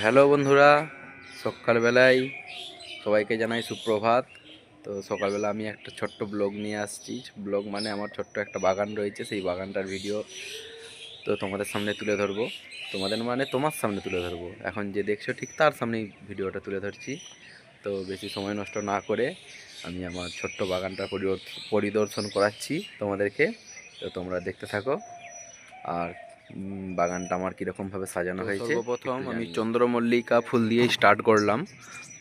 Hello বন্ধুরা, সকালবেলায় সবাইকে জানাই সুপ্রভাত। তো সকালবেলা আমি একটা ছোট্ট ব্লগ নিয়ে আসছি। ব্লগ মানে আমার ছোট্ট একটা বাগান রয়েছে, সেই বাগানটার ভিডিও তো তোমাদের সামনে তুলে ধরবো। তোমাদের মানে তোমার সামনে তুলে ধরবো। এখন যে দেখছ ঠিক তার সামনেই ভিডিওটা তুলে ধরছি। তো বেশি সময় নষ্ট না করে আমি আমার ছোট্ট বাগানটা পরিদর্শ- পরিদর্শন করাচ্ছি তোমাদেরকে। তো তোমরা দেখতে থাকো। আর বাগানটা আমার কীরকমভাবে সাজানো হয়েছে প্রথম আমি চন্দ্রমল্লিকা ফুল দিয়েই স্টার্ট করলাম।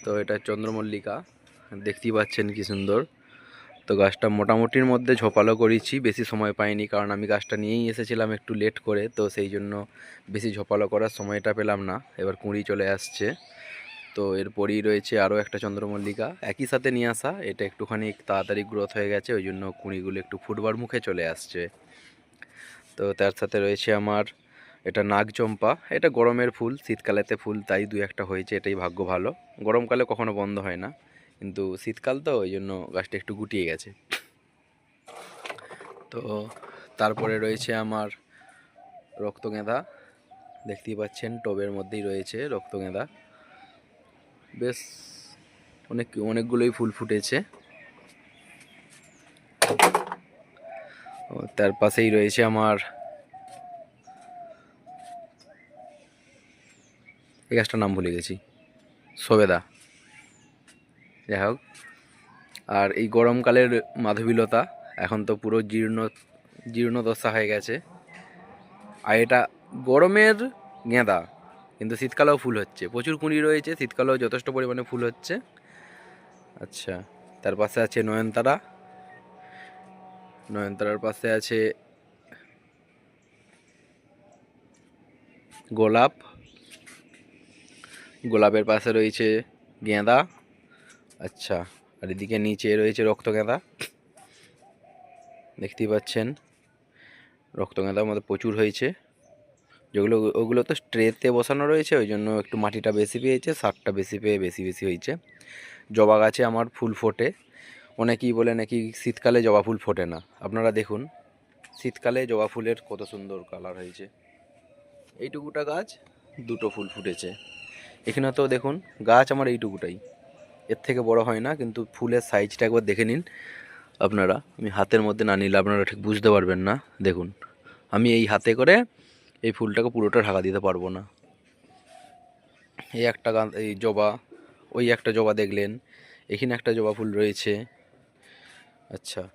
তো এটা চন্দ্রমল্লিকা দেখতেই পাচ্ছেন কি সুন্দর। তো গাছটা মোটামুটির মধ্যে ঝোপালো করেছি বেশি সময় পাইনি কারণ আমি গাছটা নিয়েই এসেছিলাম একটু লেট করে তো সেই জন্য বেশি ঝোপালো করার সময়টা পেলাম না। এবার কুঁড়ি চলে আসছে। তো এরপরই রয়েছে আরও একটা চন্দ্রমল্লিকা একই সাথে নিয়ে আসা এটা একটুখানি তাড়াতাড়ি গ্রোথ হয়ে গেছে ওই জন্য কুঁড়িগুলো একটু ফুটবার মুখে চলে আসছে। তো তার সাথে রয়েছে আমার এটা নাগচম্পা। এটা গরমের ফুল, শীতকালেতে ফুল, তাই দু একটা হয়েছে, এটাই ভাগ্য ভালো। গরমকালে কখনো বন্ধ হয় না, কিন্তু শীতকাল তো ওই জন্য গাছটা একটু গুটিয়ে গেছে। তো তারপরে রয়েছে আমার রক্তগেঁদা, দেখতেই পাচ্ছেন, টবের মধ্যেই রয়েছে রক্তগেঁদা। বেশ, অনেক, অনেকগুলোই ফুল ফুটেছে। তার পাশেই রয়েছে আমার এই গাছটার নাম ভুলে গেছি। সবেদা। যাই হোক, আর এই গরমকালের মাধবীলতা এখন তো পুরো জীর্ণ, জীর্ণদশা হয়ে গেছে। আর এটা গরমের গেঁদা, কিন্তু শীতকালেও ফুল হচ্ছে। প্রচুর কুঁড়ি রয়েছে, শীতকালেও যথেষ্ট পরিমাণে ফুল হচ্ছে। আচ্ছা তার পাশে আছে নয়নতারা। নয়নতারার পাশে আছে গোলাপ। গোলাপের পাশে রয়েছে গেঁদা। আচ্ছা আর এদিকে নিচে রয়েছে রক্ত গেঁদা। দেখতেই পাচ্ছেন, রক্ত গেঁদার মধ্যে প্রচুর হয়েছে। যেগুলো, ওগুলো তো ট্রেতে বসানো রয়েছে, ওই জন্য একটু মাটিটা বেশি পেয়েছে, সারটা বেশি পেয়ে বেশি বেশি হয়েছে। জবা গাছে আমার ফুল ফোটে। অনেকেই বলে নাকি শীতকালে জবা ফুল ফোটে না? আপনারা দেখুন, শীতকালে জবা ফুলের কত সুন্দর কালার হয়েছে। এইটুকুটা গাছ, দুটো ফুল ফুটেছে। এখানে তো দেখুন, গাছ আমার এইটুকুটাই। এর থেকে বড় হয় না, কিন্তু ফুলের সাইজটা একবার দেখে নিন আপনারা। আমি হাতের মধ্যে না নিলে আপনারা ঠিক বুঝতে পারবেন না। দেখুন, আমি এই হাতে করে এই ফুলটাকে পুরোটা ঢাকা দিতে পারব না। এই একটা গান, এই জবা, ওই একটা জবা দেখলেন। এখানে একটা জবা ফুল রয়েছে। আচ্ছা।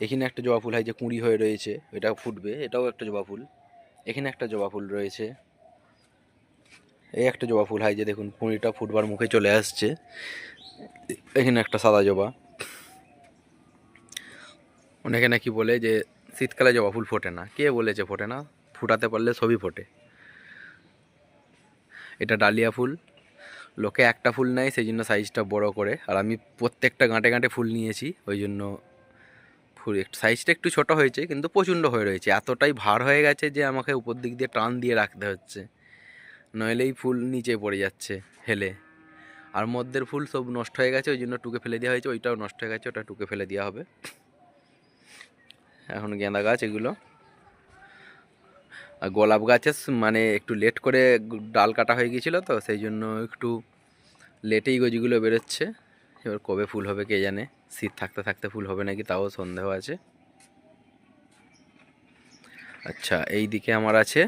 এখানে একটা জবা ফুল হয় যে কুঁড়ি হয়ে রয়েছে, এটা ফুটবে, এটাও একটা জবা ফুল। এখানে একটা জবা ফুল রয়েছে। এই একটা জবা ফুল হয় যে দেখুন, কুঁড়িটা ফুটবার মুখে চলে আসছে। এখানে একটা সাদা জবা। অনেকে নাকি বলে যে, শীতকালে জবা ফুল ফোটে না। কে বলেছে ফোটে না? ফুটাতে পারলে সবই ফোটে। এটা ডালিয়া ফুল। লোকে একটা ফুল নেয়, সেই জন্য সাইজটা বড় করে। আর আমি প্রত্যেকটা গাঁটে গাঁটে ফুল নিয়েছি, ওই জন্য ফুল সাইজটা একটু ছোট হয়েছে, কিন্তু প্রচণ্ড হয়ে রয়েছে। এতটাই ভার হয়ে গেছে যে আমাকে উপর দিক দিয়ে টান দিয়ে রাখতে হচ্ছে। নইলেই ফুল নিচে পড়ে যাচ্ছে হেলে। আর মধ্যের ফুল সব নষ্ট হয়ে গেছে, ওই জন্য টুকে ফেলে দেওয়া হয়েছে, ওইটাও নষ্ট হয়ে গেছে, ওটা টুকে ফেলে দেওয়া হবে। এখন গেঁদা গাছ এগুলো। আর গোলাপ গাছে মানে একটু লেট করে ডাল কাটা হয়ে গিয়েছিল তো, সেই জন্য একটু লেটেই গজিগুলো বেরোচ্ছে। এবার কবে ফুল হবে কে জানে? শীত থাকতে থাকতে ফুল হবে নাকি? তাও সন্দেহ আছে। আচ্ছা এই দিকে আমার আছে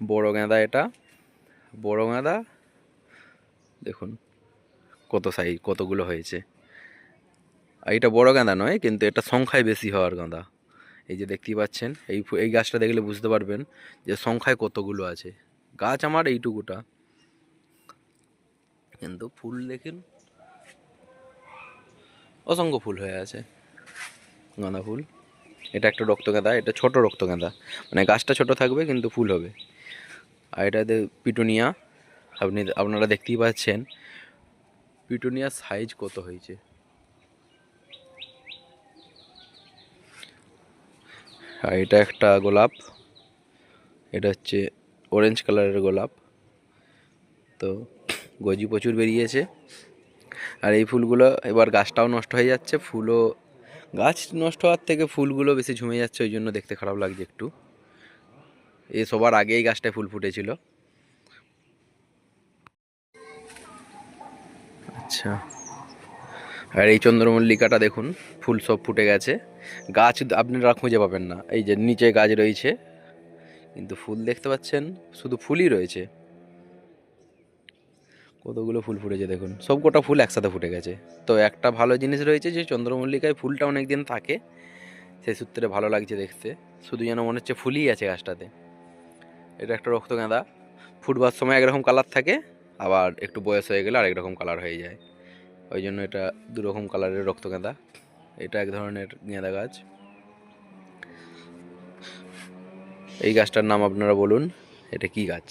বড় গাঁদা এটা। বড় গাঁদা? দেখুন, কত সাইজ কতগুলো হয়েছে। আর এটা বড় গাঁদা নয়, কিন্তু এটা সংখ্যায় বেশি হওয়ার গাঁদা। এই যে দেখতেই পাচ্ছেন, এই এই গাছটা দেখলে বুঝতে পারবেন যে সংখ্যায় কতগুলো আছে। গাছ আমার এইটুকুটা। কিন্তু ফুল দেখুন অসংখ্য ফুল হয়ে আছে। গাঁদা ফুল। এটা একটা রক্তগাঁদা এটা ছোট রক্তগাঁদা মানে গাছটা ছোট থাকবে, কিন্তু ফুল হবে। আর এটাতে পিটুনিয়া। আপনি, আপনারা দেখতেই পাচ্ছেন পিটুনিয়ার সাইজ কত হয়েছে। আর এটা একটা গোলাপ। এটা হচ্ছে অরেঞ্জ কালারের গোলাপ। তো গজি প্রচুর বেরিয়েছে। আর এই ফুলগুলো এবার গাছটাও নষ্ট হয়ে যাচ্ছে, ফুলও, গাছ নষ্ট হওয়ার থেকে ফুলগুলো বেশি ঝুমে যাচ্ছে, ওই জন্য দেখতে খারাপ লাগছে একটু। এ সবার আগে এই গাছটায় ফুল ফুটেছিল। আচ্ছা। আর এই চন্দ্রমল্লিকাটা দেখুন, ফুল সব ফুটে গেছে। গাছ আপনারা খুঁজে পাবেন না, এই যে নিচে গাছ রয়েছে, কিন্তু ফুল দেখতে পাচ্ছেন, শুধু ফুলই রয়েছে। কতগুলো ফুল ফুটেছে দেখুন। সব কটা ফুল একসাথে ফুটে গেছে। তো একটা ভালো জিনিস রয়েছে যে চন্দ্রমল্লিকায় ফুলটা অনেক দিন থাকে, সেই সূত্রে ভালো লাগছে দেখতে। শুধু যেন মনে হচ্ছে ফুলই আছে গাছটাতে। এটা একটা রক্ত গাঁদা। ফুটবার সময় একরকম কালার থাকে, আবার একটু বয়স হয়ে গেলে আরেক রকম কালার হয়ে যায়। ওই জন্য এটা দু রকম কালারের রক্ত গাঁদা। এটা এক ধরনের গাঁদা গাছ। এই গাছটার নাম আপনারা বলুন, এটা কি গাছ?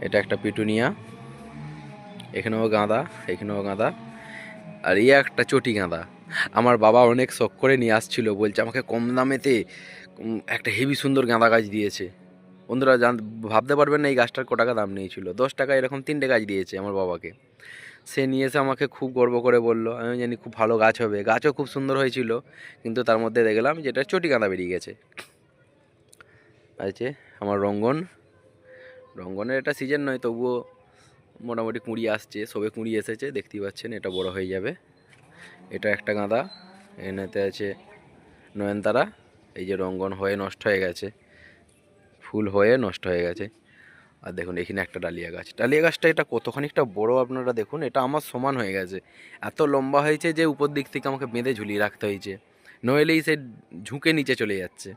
এটা একটা পিটুনিয়া। এখানেও গাঁদা এখানেও গাঁদা। আর এই একটা চটি গাঁদা। আমার বাবা অনেক শখ করে নিয়ে আসছিল, বলছে আমাকে কম দামেতে একটা হেভি সুন্দর গাঁদা গাছ দিয়েছে। বন্ধুরা জান, ভাবতে পারবেন না এই গাছটার ক টাকা দাম নিয়েছিল। দশ টাকা এরকম তিনটে গাছ দিয়েছে আমার বাবাকে। সে নিয়ে এসে আমাকে খুব গর্ব করে বলল, আমি জানি খুব ভালো গাছ হবে। গাছও খুব সুন্দর হয়েছিল, কিন্তু তার মধ্যে দেখলাম যেটা চটি গাঁদা বেরিয়ে গেছে। আছে আমার রঙ্গন, রঙ্গনের এটা সিজন নয়, তবুও মোটামুটি কুঁড়ি আসছে, সবে কুঁড়ি এসেছে, দেখতেই পাচ্ছেন এটা বড় হয়ে যাবে। এটা একটা গাঁদা, এনেতে আছে নয়নতারা, এই যে রঙ্গন হয়ে নষ্ট হয়ে গেছে, ফুল হয়ে নষ্ট হয়ে গেছে। আর দেখুন, এখানে একটা ডালিয়া গাছ। ডালিয়া গাছটা এটা কতখানিকটা বড় আপনারা দেখুন, এটা আমার সমান হয়ে গেছে। এত লম্বা হয়েছে যে উপর দিক থেকে আমাকে বেঁধে ঝুলিয়ে রাখতে হয়েছে। নইলেই সে ঝুঁকে নিচে চলে যাচ্ছে।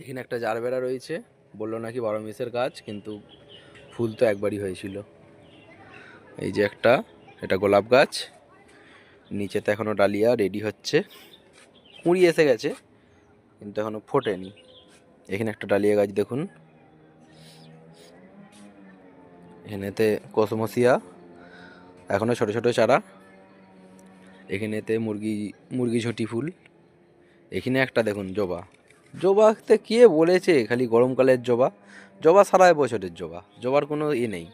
এখানে একটা জারবেরা রয়েছে, বলল নাকি বারো মেসের গাছ, কিন্তু ফুল তো একবারই হয়েছিল। এই যে একটা, এটা গোলাপ গাছ। নিচেতে এখনও ডালিয়া রেডি হচ্ছে। কুঁড়ি এসে গেছে, কিন্তু এখনও ফোটেনি। এখানে একটা ডালিয়া গাছ দেখুন। এখানেতে কসমসিয়া এখনও ছোট ছোট চারা। এখানেতে মুরগি মুরগি ঝুঁটি ফুল। এখানে একটা দেখুন, জবা। জবাতে কে বলেছে খালি গরমকালের জবা? জবা সারা বছরের জবা। জবার কোনো ই নেই,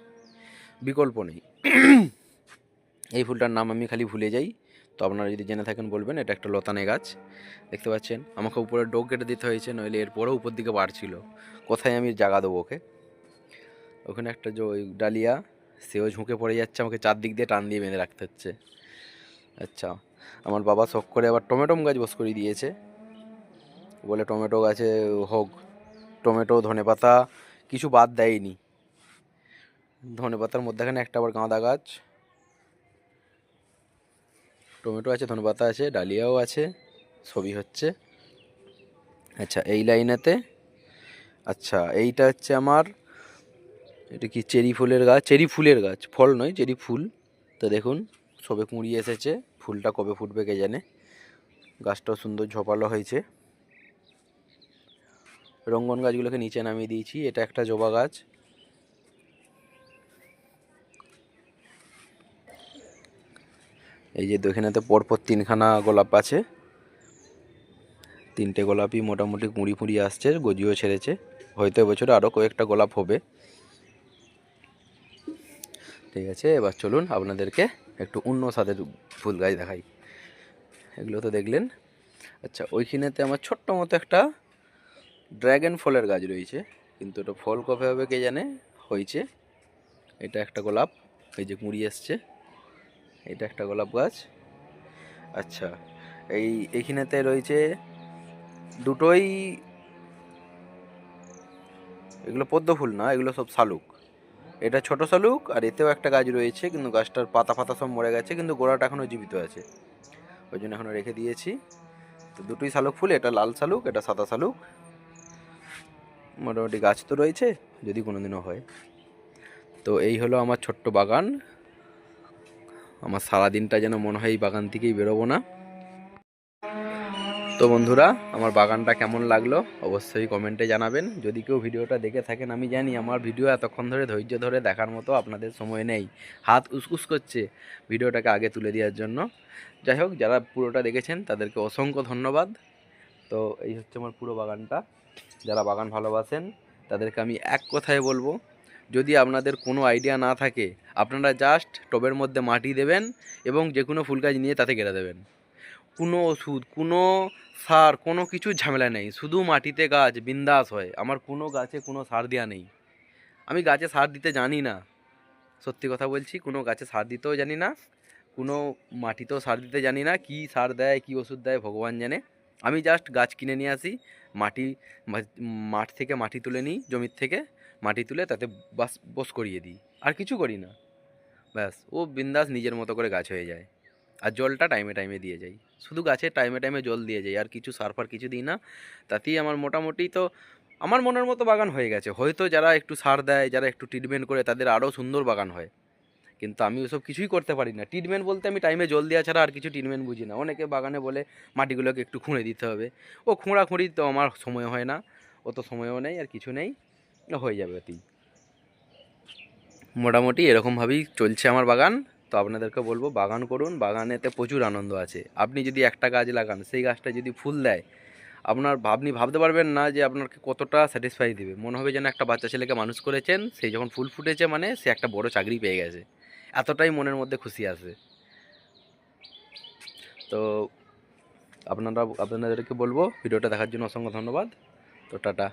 বিকল্প নেই। এই ফুলটার নাম আমি খালি ভুলে যাই। তো আপনারা যদি জেনে থাকেন বলবেন, এটা একটা লতানে গাছ। দেখতে পাচ্ছেন? আমাকে উপরে ডোক কেটে দিতে হয়েছে, নইলে এরপরেও উপর দিকে বাড়ছিল। কোথায় আমি জাগা দেবো ওকে? ওখানে একটা ডালিয়া, সেও ঝুঁকে পড়ে যাচ্ছে, আমাকে চারদিক দিয়ে টান দিয়ে বেঁধে রাখতে হচ্ছে। আচ্ছা আমার বাবা শখ করে আবার টমেটোম গাছ বস করে দিয়েছে। বলে টমেটো গাছে হোক, টমেটো, ধনেপাতা কিছু বাদ দেয়নি। ধনে ধনেপাতার মধ্যেখানে একটা আবার গাঁদা গাছ। টমেটো আছে, ধনেপাতা আছে, ডালিয়াও আছে সবই হচ্ছে। আচ্ছা এই লাইনেতে আচ্ছা এইটা হচ্ছে আমার, এটা কি চেরি ফুলের গাছ? চেরি ফুলের গাছ, ফল নয়, চেরি ফুল। তো দেখুন, সবে কুঁড়ি এসেছে, ফুলটা কবে ফুটবে কে জানে? গাছটাও সুন্দর ঝোপালো হয়েছে। রঙ্গন গাছগুলোকে নিচে নামিয়ে দিয়েছি। এটা একটা জবা গাছ। এই যে এখানেতে পরপর তিনখানা গোলাপ আছে। তিনটে গোলাপই মোটামুটি কুঁড়ি ফুঁড়ি আসছে, গজিও ছেড়েছে। হয়তো এবছরে আরও কয়েকটা গোলাপ হবে। ঠিক আছে, এবার চলুন আপনাদেরকে একটু অন্য স্বাদের ফুল গাছ দেখাই। এগুলো তো দেখলেন। আচ্ছা ওইখানেতে আমার ছোট্ট মতো একটা ড্র্যাগন ফলের গাছ রয়েছে, কিন্তু এটা ফল কবে হবে কে জানে? হয়েছে। এটা একটা গোলাপ, এই যে কুঁড়ি এসছে এটা একটা গোলাপ গাছ। আচ্ছা এই এইখানেতে রয়েছে দুটোই এগুলো পদ্ম ফুল না, এগুলো সব শালুক। এটা ছোট শালুক আর এতেও একটা গাছ রয়েছে, কিন্তু গাছটার পাতা ফাতা সব মরে গেছে, কিন্তু গোড়াটা এখনও জীবিত আছে। ওই জন্য এখনও রেখে দিয়েছি। তো দুটোই শালুক ফুল, এটা লাল শালুক, এটা সাদা শালুক। মোটামুটি গাছ তো রয়েছে, যদি কোনো দিনও হয়। তো এই হলো আমার ছোট্ট বাগান। আমার সারাদিনটা যেন মনে হয় এই বাগান থেকেই বেরোবো না। তো বন্ধুরা, আমার বাগানটা কেমন লাগল অবশ্যই কমেন্টে জানাবেন। যদি কেউ ভিডিওটা দেখে থাকেন, আমি জানি আমার ভিডিও এতক্ষণ ধরে ধৈর্য ধরে দেখার মতো আপনাদের সময় নেই। হাত উসকুস করছে ভিডিওটাকে আগে তুলে দেওয়ার জন্য। যাই হোক, যারা পুরোটা দেখেছেন, তাদেরকে অসংখ্য ধন্যবাদ। তো এই হচ্ছে আমার পুরো বাগানটা। যারা বাগান ভালোবাসেন, তাদেরকে আমি এক কথায় বলব, যদি আপনাদের কোনো আইডিয়া না থাকে, আপনারা জাস্ট টবের মধ্যে মাটি দেবেন এবং যে কোনো ফুল গাছ নিয়ে তাতে গেড়ে দেবেন। কোনো ওষুধ, কোনো সার, কোনো কিছু ঝামেলা নেই, শুধু মাটিতে গাছ বিন্দাস হয়, আমার কোনো গাছে কোনো সার দেওয়া নেই। আমি গাছে সার দিতে জানি না, সত্যি কথা বলছি, কোনো গাছে সার দিতেও জানি না, কোনো মাটিতেও সার দিতে জানি না, কি সার দেয়, কি ওষুধ দেয়, ভগবান জানে। আমি জাস্ট গাছ কিনে নিয়ে আসি মাটি মাঠ থেকে মাটি তুলে নিই, জমির থেকে মাটি তুলে তাতে বাস, বস করিয়ে দিই। আর কিছু করি না। ব্যাস, ও বিন্দাস নিজের মতো করে গাছ হয়ে যায়। আর জলটা টাইমে টাইমে দিয়ে যাই। শুধু গাছে টাইমে টাইমে জল দিয়ে যাই। আর কিছু সার ফার কিছু দিই না। তাতেই আমার মোটামুটি তো, আমার মনের মতো বাগান হয়ে গেছে। হয়তো যারা একটু সার দেয়, যারা একটু ট্রিটমেন্ট করে, তাদের আরও সুন্দর বাগান হয়। কিন্তু আমি ওসব কিছুই করতে পারি না। ট্রিটমেন্ট বলতে আমি টাইমে জল দেওয়া ছাড়া আর কিছু ট্রিটমেন্ট বুঝি না। অনেকে বাগানে বলে, মাটিগুলোকে একটু খুঁড়ে দিতে হবে। ও খুঁড়াখুঁড়ি তো আমার সময় হয় না। অত সময়ও নেই আর কিছু নেই। হয়ে যাবে ওতেই। মোটামুটি এরকমভাবেই চলছে আমার বাগান। তো আপনাদেরকে বলব, বাগান করুন। বাগানেতে প্রচুর আনন্দ আছে। আপনি যদি একটা গাছ লাগান, সেই গাছটা যদি ফুল দেয়, আপনার আপনি ভাবতে পারবেন না যে আপনাকে কতটা স্যাটিসফাই দেবে। মনে হবে যেন একটা বাচ্চা ছেলেকে মানুষ করেছেন সেই যখন ফুল ফুটেছে মানে সে একটা বড় চাকরি পেয়ে গেছে। এতটাই মনের মধ্যে খুশি আছে। তো আপনারা, আপনাদেরকে বলব, ভিডিওটা দেখার জন্য অসংখ্য ধন্যবাদ। তো টাটা।